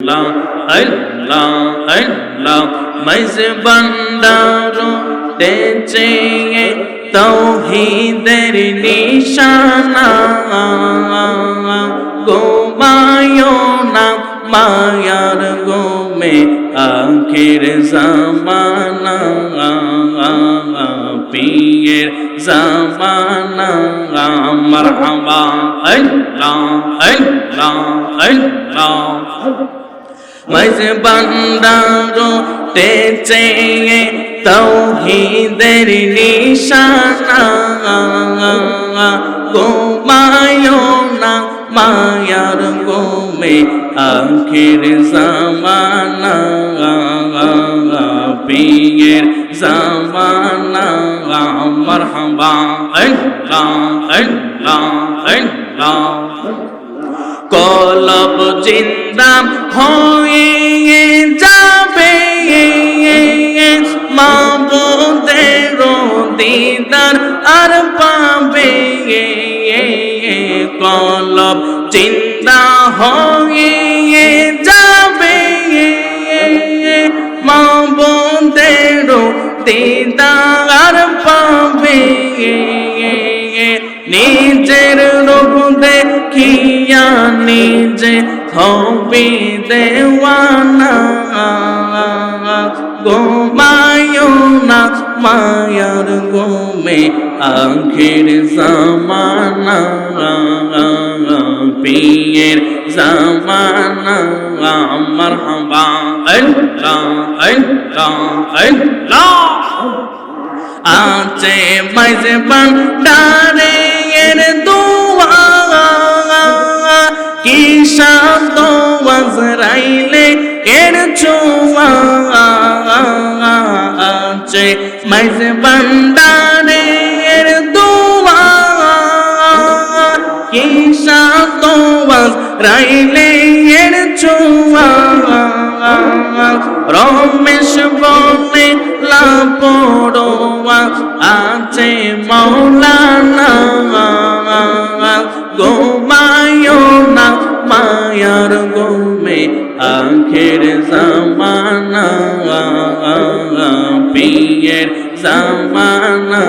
আল্লাহ আল্লাহ আল্লাহ মাইজ বান্দারো তেচে তৌহিদের নিশানা গোমায়ো না মায়ার গোমে আখির জামানা পীর জামানা মারহাবা আল্লাহ আল্লাহ আল্লাহ মাঝ বান্দারো তেচে তৌহিদের নিশানা গোমায়ো না মায়ার গোমে আখির জামানা পীর জামানা মারহাবা আল্লাহ আল্লাহ আল্লাহ কলব জিন্দা হয়ে যাবে। মাবুদের দিদার আর পাবে। কলব জিন্দা হয়ে যাবে। মাবুদের দিদার পাবে। নিজের রূপ দেখিয়া নিজে হবে দেওয়ানা। গোমায়ো না, মায়ার গোমে আখের জামানা। পিয়ের জামানা, আমার হবা। আছে মাইজে বান্ডারে ওয়াজরাইলে এর ছোয়া আছে। মাইজে বান্ডারে এর দোয়া কি শান্ত ওয়াজরাইলে এর ছোয়া রমেশ বলে লাপড়োয়া আছে মৌলানা গোমায়ো نبي زمانا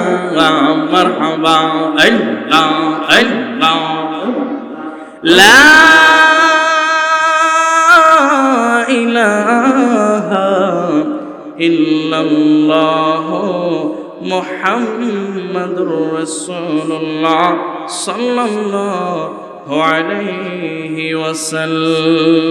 مرحبا الله الله. لا إله إلا الله محمد رسول الله صلى الله عليه وسلم.